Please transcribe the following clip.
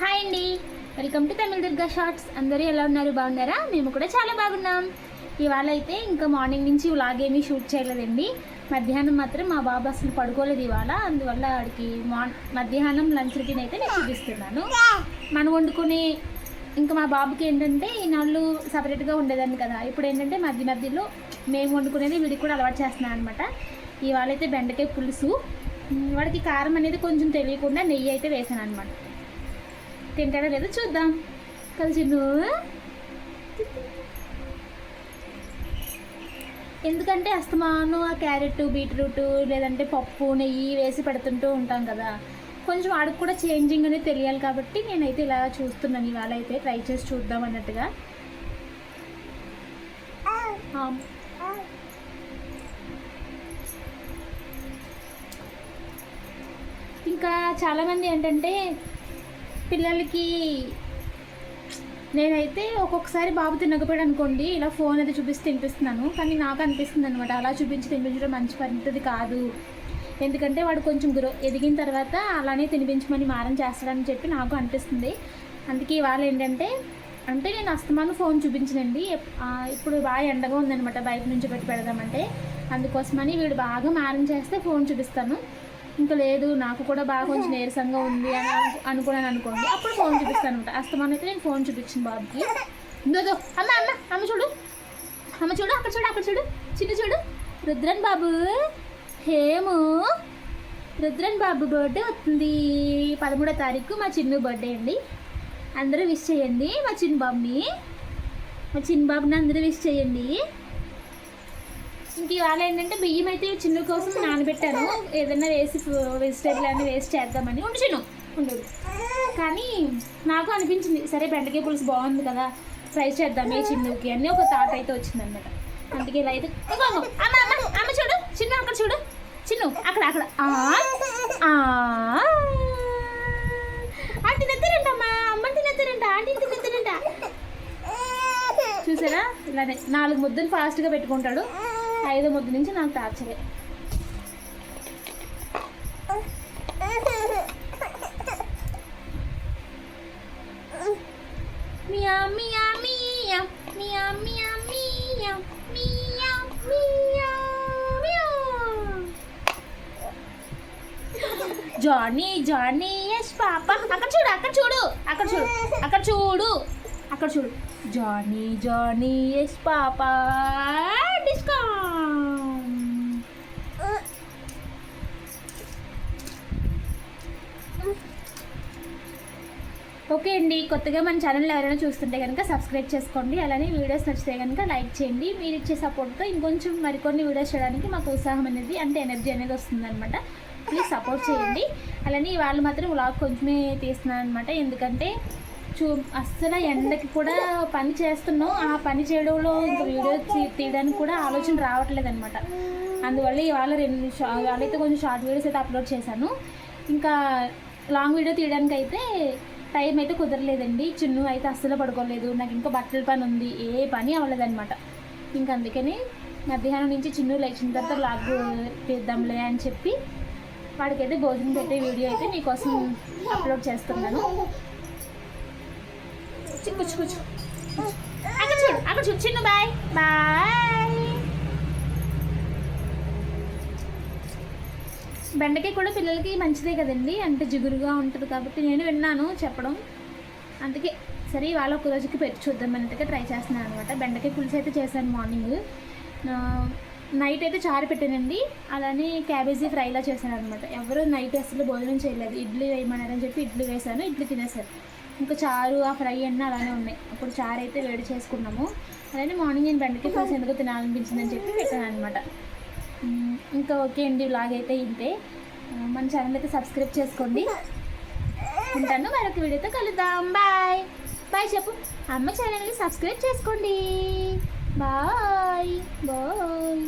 Hi అండి. Welcome to Tamil Durga shorts అందరూ ఎలా ఉన్నారు? బాగున్నారా? మేము కూడా చాలా బాగున్నాం. ఇవాళ అయితే ఇంకా మార్నింగ్ నుంచి వ్లాగ్ ఏమీ షూట్ చేయలేదండి. మధ్యాహ్నం మాత్రం మా బాబు అసలు పడుకోలేదు ఇవాళ. అందువల్ల వాడికి మార్ మధ్యాహ్నం లంచ్ రొటీన్ అయితే నేను చూపిస్తున్నాను. మనం వండుకునే ఇంకా మా బాబుకి ఏంటంటే ఈనాళ్ళు సపరేట్గా ఉండేదాన్ని కదా. ఇప్పుడు ఏంటంటే మధ్య మధ్యలో మేము వండుకునేది వీడికి కూడా అలవాటు చేస్తున్నాను అనమాట ఇవాళ అయితే బెండకాయ పులుసు. వాడికి కారం అనేది కొంచెం తెలియకుండా నెయ్యి అయితే వేసాను అనమాట తింటాడో లేదో చూద్దాం. కలిసి నువ్వు ఎందుకంటే అస్తమాను ఆ క్యారెట్ బీట్రూట్ లేదంటే పప్పు నెయ్యి వేసి పెడుతుంటూ ఉంటాం కదా. కొంచెం వాడికి కూడా చేంజింగ్ అనేది తెలియాలి కాబట్టి నేనైతే ఇలా చూస్తున్నాను. ఇవాళ అయితే ట్రై చేసి చూద్దాం అన్నట్టుగా. ఇంకా చాలామంది ఏంటంటే పిల్లలకి నేనైతే ఒక్కొక్కసారి బాబు తినకపోయాడు అనుకోండి ఇలా ఫోన్ అయితే చూపిస్తే తినిపిస్తున్నాను. కానీ నాకు అనిపిస్తుంది అనమాట అలా చూపించి తినిపించడం మంచి పద్ధతి కాదు. ఎందుకంటే వాడు కొంచెం గ్రో ఎదిగిన తర్వాత అలానే తినిపించమని మారం చేస్తాడని చెప్పి నాకు అనిపిస్తుంది. అందుకే ఇవాళ ఏంటంటే అంటే నేను అస్తమాను ఫోన్ చూపించనండి. ఇప్పుడు బాగా ఎండగా ఉందనమాట బయట నుంచి పెట్టి పెడదామంటే అందుకోసమని వీడు బాగా మారం చేస్తే ఫోన్ చూపిస్తాను. ఇంకా లేదు నాకు కూడా బాగా కొంచెం నీరసంగా ఉంది అని అనుకున్నాను అనుకోండి అప్పుడు ఫోన్ చూపిస్తాను అనమాట అస్తమానం అయితే నేను ఫోన్ చూపించిన బాబుకి. ఇందో అమ్మ అమ్మ అమ్మ చూడు. అమ్మ చూడు అక్కడ చూడు అక్కడ చూడు. చిన్న చూడు. రుద్రన్ బాబు. హేము. రుద్రన్ బాబు బర్త్డే వస్తుంది. పదమూడో తారీఖు మా చిన్ను బర్త్డే అండి. అందరూ విష్ చేయండి మా చిన్న బాబుని. మా చిన్న బాబుని అందరూ విష్ చేయండి. ఇంక ఇవాళ ఏంటంటే బియ్యం అయితే చిన్న కోసం నానబెట్టాను. ఏదైనా వేసి వెజిటేబుల్ అన్నీ వేస్ట్ చేద్దామని. ఉండు ఉండదు కానీ నాకు అనిపించింది సరే బెండకాయ పులుసు బాగుంది కదా ఫ్రై చేద్దామే చిన్నుకి అని ఒక థాట్ అయితే వచ్చింది అనమాట అందుకే ఇలా అయితే అమ్మ అమ్మ అమ్మ చూడు చిన్న అక్కడ చూడు. చిన్ను అక్కడ అక్కడ. ఆంటీ తినతారంటమ్మా అమ్మ తినతారంట ఆంటీ తినతారంట చూసారా? ఇలానే నాలుగు ముద్దలు ఫాస్ట్గా పెట్టుకుంటాడు. ఐదో ముద్దు నుంచి నాకు టార్చరే. మియా మియా మియా మియా మియా మియా మియా మియా మియా. జానీ జానీ ఎస్ పాప అక్కడ చూడు అక్కడ చూడు అక్కడ చూడు అక్కడ చూడు అక్కడ చూడు. Johnny Johnny yes papa. Discount okay అండి కొత్తగా మన ఛానల్ ఎవరైనా చూస్తుంటే కనుక సబ్స్క్రైబ్ చేసుకోండి. అలానే వీడియోస్ నచ్చితే కనుక లైక్ చేయండి. మీరు ఇచ్చే సపోర్ట్తో ఇంకొంచెం మరికొన్ని వీడియోస్ చేయడానికి మాకు ఉత్సాహం అనేది అంటే ఎనర్జీ అనేది వస్తుందన్నమాట. ప్లీజ్ సపోర్ట్ చేయండి. అలానే వాళ్ళు మాత్రం వ్లాగ్ కొంచెమే తీస్తున్నాను అనమాట ఎందుకంటే చూ అస్సలు ఎండకి కూడా పని చేస్తున్నాం. ఆ పని చేయడంలో వీడియో తీ- తీయడానికి కూడా ఆలోచన రావట్లేదు అనమాట అందువల్ల ఇవాళ రెండు వాళ్ళైతే కొంచెం షార్ట్ వీడియోస్ అయితే అప్లోడ్ చేశాను. ఇంకా లాంగ్ వీడియో తీయడానికి అయితే టైం అయితే కుదరలేదండి. చిన్ను అయితే అస్సలు పడుకోలేదు. నాకు ఇంకా బట్టల పని ఉంది. ఏ పని అవ్వలేదన్నమాట. ఇంకా అందుకని మధ్యాహ్నం నుంచి చిన్ను లేచిన తర్వాత లాగ్ తీద్దాంలే అని చెప్పి వాడికైతే భోజనం పెట్టే వీడియో అయితే మీకోసం అప్లోడ్ చేస్తున్నాను. చి- కూర్చో అక్కడ చూడు అక్కడ చూడు. చిన్ను బాయ్. బాయ్. బెండకాయ కూడా పిల్లలకి మంచిదే కదండి. అంటే జిగురుగా ఉంటుంది కాబట్టి నేను విన్నాను చెప్పడం. అందుకే సరే ఇవాళ ఒక రోజుకి పెట్టి చూద్దాం అన్నట్టుగా ట్రై చేస్తున్నాను అనమాట బెండకాయ పులుసు అయితే చేశాను మార్నింగ్. నైట్ అయితే చారు పెట్టానండి. అలానే క్యాబేజీ ఫ్రైలా చేశాను అనమాట ఎవరు నైట్ అసలు భోజనం చేయలేదు. ఇడ్లీ వేయమన్నారని చెప్పి ఇడ్లీ వేశాను. ఇడ్లీ తినేసారు ఇంకా చారు ఆ ఫ్రై అన్నీ అలానే ఉన్నాయి. అప్పుడు చారు అయితే వేడి చేసుకున్నాము. అలానే మార్నింగ్ నేను బెండకాయ ఫస్ట్ ఎందుకు తినాలనిపించిందని చెప్పి పెట్టాను అనమాట ఇంకా ఓకే అండి వ్లాగ్ అయితే ఇంతే. మన ఛానల్ అయితే సబ్స్క్రైబ్ చేసుకోండి. ఉంటాను మరొక వీడియోతో కలుద్దాం. బాయ్ బాయ్ చెప్పు. అమ్మ ఛానల్ని సబ్స్క్రైబ్ చేసుకోండి. Bye bye